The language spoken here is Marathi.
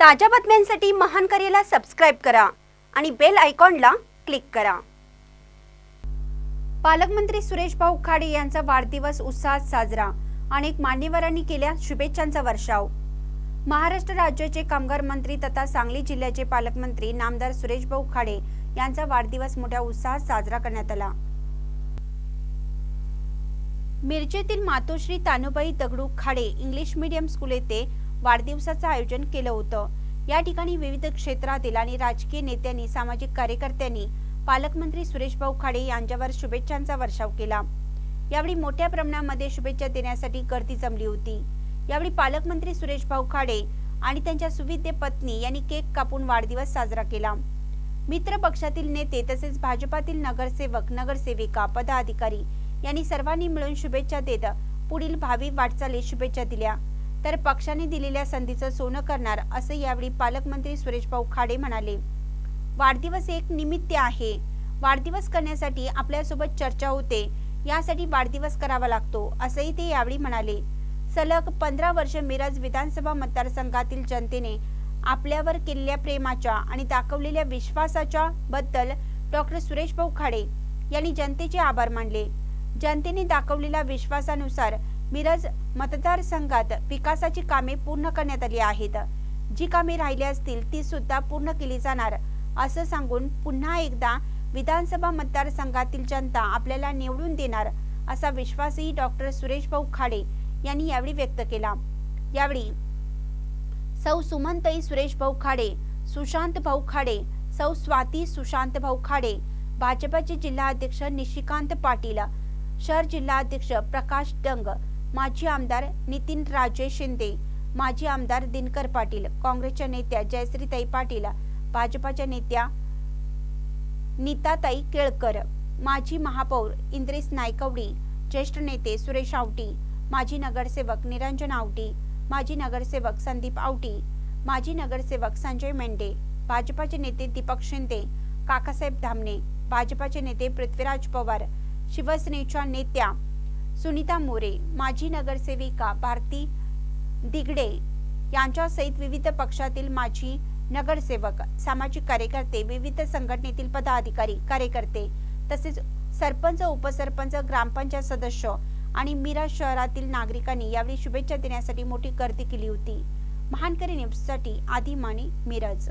ताज्या बातम्यांसाठी महान करेला सबस्क्राईब करा आणि बेल आयकॉनला क्लिक करा. पालकमंत्री सुरेश भाऊ खाडे यांचा वाढदिवस उत्साहात साजरा. अनेक मान्यवरांनी केल्या शुभेच्छांचा वर्षाव. महाराष्ट्र राज्याचे कामगार मंत्री तथा सांगली जिल्ह्याचे पालकमंत्री नामदार सुरेश भाऊ खाडे यांचा वाढदिवस मोठ्या उत्साहात साजरा करण्यात आला. मिरजेतील Matoshri Tanubai Dagdu Khade English medium school येथे वाढदिवसाचं आयोजन केलं होतं. या ठिकाणी विविध क्षेत्रातील आणि राजकीय नेत्यांनी सामाजिक कार्यकर्त्यांनी पालकमंत्री सुरेश भाऊ खाडे यांच्यावर शुभेच्छांचा वर्षाव केला. यावेळी मोठ्या प्रमाणामध्ये शुभेच्छा देण्यासाठी गर्दी जमली होती. यावेळी पालकमंत्री सुरेश भाऊ खाडे आणि त्यांच्या सुविद्य पत्नी यांनी केक कापून वाढदिवस साजरा केला. मित्र पक्षातील नेते तसेच भाजपातील नगरसेवक नगरसेविका पदाधिकारी यांनी सर्वांनी मिळून शुभेच्छा देत पुढील भावी वाटचालीस शुभेच्छा दिल्या. तर पक्षाने दिलेल्या संधीचं सोनं करणार असं यावेळी पालकमंत्री सुरेश भाऊ खाडे म्हणाले. वाढदिवस एक निमित्त आहे. वाढदिवस करण्यासाठी आपल्यासोबत चर्चा होते. यासाठी वाढदिवस करावा लागतो असंही ते यावेळी म्हणाले. सलग पंधरा वर्ष मिरज विधानसभा मतदारसंघातील जनतेने आपल्यावर केलेल्या प्रेमाच्या आणि दाखवलेल्या विश्वासाच्या बद्दल डॉक्टर सुरेश भाऊ खाडे यांनी जनतेचे आभार मानले. जनतेने दाखवलेल्या विश्वासानुसार मिरज मतदारसंघात विकासाची कामे पूर्ण करण्यात आली आहेत. जी कामे राहिली असतील ती सुद्धा पूर्ण केली जाणार असं सांगून पुन्हा एकदा विधानसभा मतदारसंघातील जनता आपल्याला निवडून देणार असा विश्वासही डॉक्टर सुरेश भाऊ खाडे यांनी यावेळी व्यक्त केला. यावेळी सौ सुमनताई सुरेश भाऊ खाडे सुशांत भाऊ खाडे सौ स्वाती सुशांत भाऊ खाडे भाजपाचे जिल्हाध्यक्ष निशिकांत पाटील शहर जिल्हाध्यक्ष प्रकाश डंग माजी आमदार नितीन राजे शिंदे माजी आमदार दिनकर पाटील काँग्रेसच्या नेत्या जयश्रीताई पाटील भाजपाच्या नेत्या नीताताई केळकर माजी महापौर इंद्रिस नायकवडी ज्येष्ठ नेते सुरेश आवटी माजी नगरसेवक निरंजन आवटी माजी नगरसेवक संदीप आवटी माजी नगरसेवक संजय मेंढे भाजपाचे नेते दीपक शिंदे काकासाहेब धामणे भाजपाचे नेते पृथ्वीराज पवार शिवसेनेच्या नेत्या सुनीता मोरे माजी नगरसेविका भारती दिगडे यांच्यासहित विविध पक्षातील माजी नगरसेवक सामाजिक कार्यकर्ते विविध संघटनेतील पदाधिकारी कार्यकर्ते तसेच सरपंच उपसरपंच ग्रामपंचायत सदस्य आणि मिरज शहरातील नागरिकांनी यावेळी शुभेच्छा देण्यासाठी मोठी गर्दी केली होती. महानकरी न्यूजसाठी आदी माने मिरज.